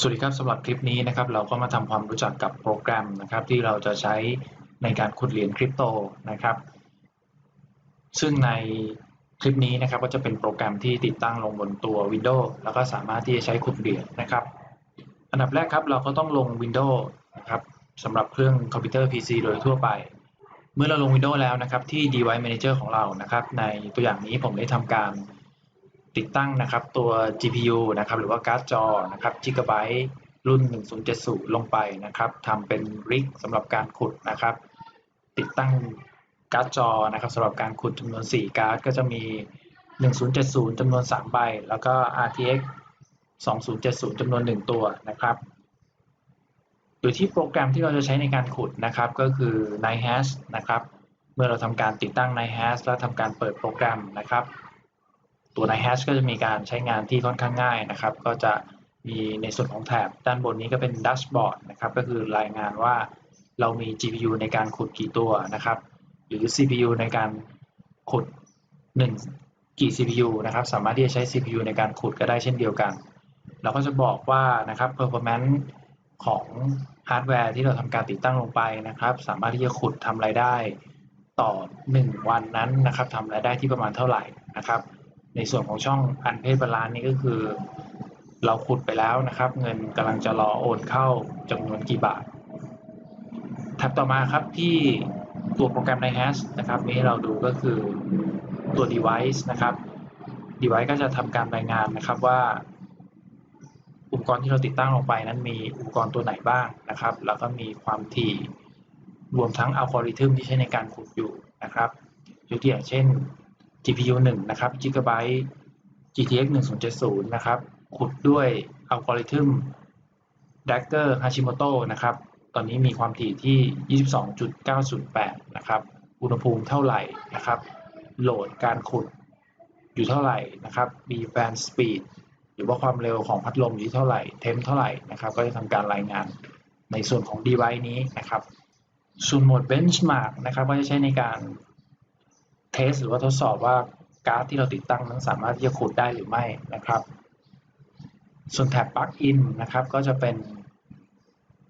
สวัสดีครับสำหรับคลิปนี้นะครับเราก็มาทำความรู้จักกับโปรแกรมนะครับที่เราจะใช้ในการขุดเหรียญคริปโตนะครับ ซึ่งในคลิปนี้นะครับก็จะเป็นโปรแกรมที่ติดตั้งลงบนตัว Windows แล้วก็สามารถที่จะใช้ขุดเหรียญนะครับ อันดับแรกครับเราก็ต้องลง Windows นะครับสำหรับเครื่องคอมพิวเตอร์ PC โดยทั่วไป เมื่อเราลง Windows แล้วนะครับที่ Device Manager ของเรานะครับ ในตัวอย่างนี้ผมได้ทำการ ติดตั้งนะครับตัว GPU นะครับหรือว่าการ์ดจอนะครับ Gigabyte รุ่น 1070 ลงไปนะครับทำเป็นริกสำหรับการขุดนะครับ ติดตั้งการ์ดจอนะครับสำหรับการขุดจำนวน 4 การ์ดก็จะมี 1070จำนวน 3 ใบ แล้วก็ RTX 2070จำนวน 1 ตัวนะครับโดยที่โปรแกรมที่เราจะใช้ในการขุดนะครับก็คือ NiHash นะครับ เมื่อเราทำการติดตั้ง NiHash แล้วทำการเปิดโปรแกรมนะครับ ตัว NiHash ก็จะมีการใช้งานที่ค่อนข้างง่ายนะครับ ก็จะมีในส่วนของแถบด้านบนนี้ก็เป็นดัชบอร์ดนะครับ ก็คือรายงานว่าเรามี GPU ในการขุดกี่ตัวนะครับ หรือ CPU ในการขุด 1 กี่ CPU นะครับ สามารถที่จะใช้ CPU ในการขุดก็ได้เช่นเดียวกัน เราก็จะบอกว่านะครับ performance ของฮาร์ดแวร์ที่เราทำการติดตั้งลงไปนะครับ สามารถที่จะขุดทำรายได้ต่อ 1 วันนั้นนะครับทำรายได้ที่ประมาณเท่าไหร่นะครับ ในส่วนของช่องอันเพ b บาลานนี้ก็คือ เราขุดไปแล้วนะครับ เงินกำลังจะรอโอนเข้าจำนวนกี่บาทแท็บต่อมาครับที่ตัวโปรแกรมใน Hash นะครับนี้เราดูก็คือตัว device นะครับ device ก็จะทำการรายงานนะครับว่า อุปกรณ์ที่เราติดตั้งลงไปนั้นมีอุปกรณ์ตัวไหนบ้างนะครับ แล้วก็มีความถี่รวมทั้งอัลกอริทึมที่ใช้ในการขุดอยู่นะครับยกตัวอย่างเช่น GPU 1 นะครับ Gigabyte GTX 1070 นะครับ ขุดด้วยอัลกอริทึม Dagger Hashimoto นะครับ ตอนนี้มีความถี่ที่ 22.908 นะครับ อุณหภูมิเท่าไหร่นะครับ โหลดการขุดอยู่เท่าไหร่นะครับ มี fan speed หรือว่าความเร็วของพัดลมอยู่เท่าไหร่ เทมเท่าไหร่นะครับ ก็จะทำการรายงานในส่วนของ device นี้นะครับ ส่วนโหมด benchmark นะครับ ก็จะใช้ในการ ทสหรือว่าทดสอบว่าการ์ดที่เราติดตั้งนั้นสามารถที่จะขุดได้หรือไม่นะครับ ส่วนแท็บ plugin นะครับก็จะเป็น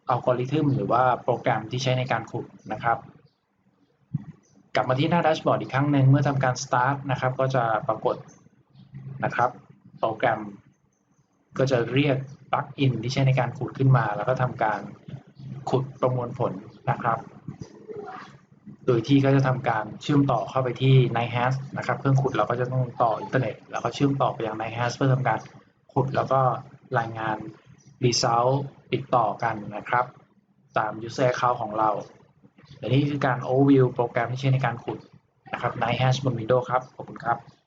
อัลกอริทึมหรือว่าโปรแกรมที่ใช้ในการขุดนะครับ กลับมาที่หน้าแดชบอร์ดอีกครั้งหนึ่งเมื่อทำการ start นะครับ ก็จะปรากฏนะครับ โปรแกรมก็จะเรียก plugin ที่ใช้ในการขุดขึ้นมา แล้วก็ทำการขุดประมวลผลนะครับ โดยที่ก็จะทำการเชื่อมต่อเข้าไปที่ NiHash นะครับเครื่องขุดเราก็จะต้องต่ออินเทอร์เน็ต แล้วก็เชื่อมต่อไปยัง NiHash เพื่อทำการขุดแล้วก็รายงาน result ติดต่อกันนะครับ ตาม user account ของเราและนี่คือการ overview โปรแกรมที่ใช้ในการขุดนะครับ NiHash บน Windows ครับ ขอบคุณครับ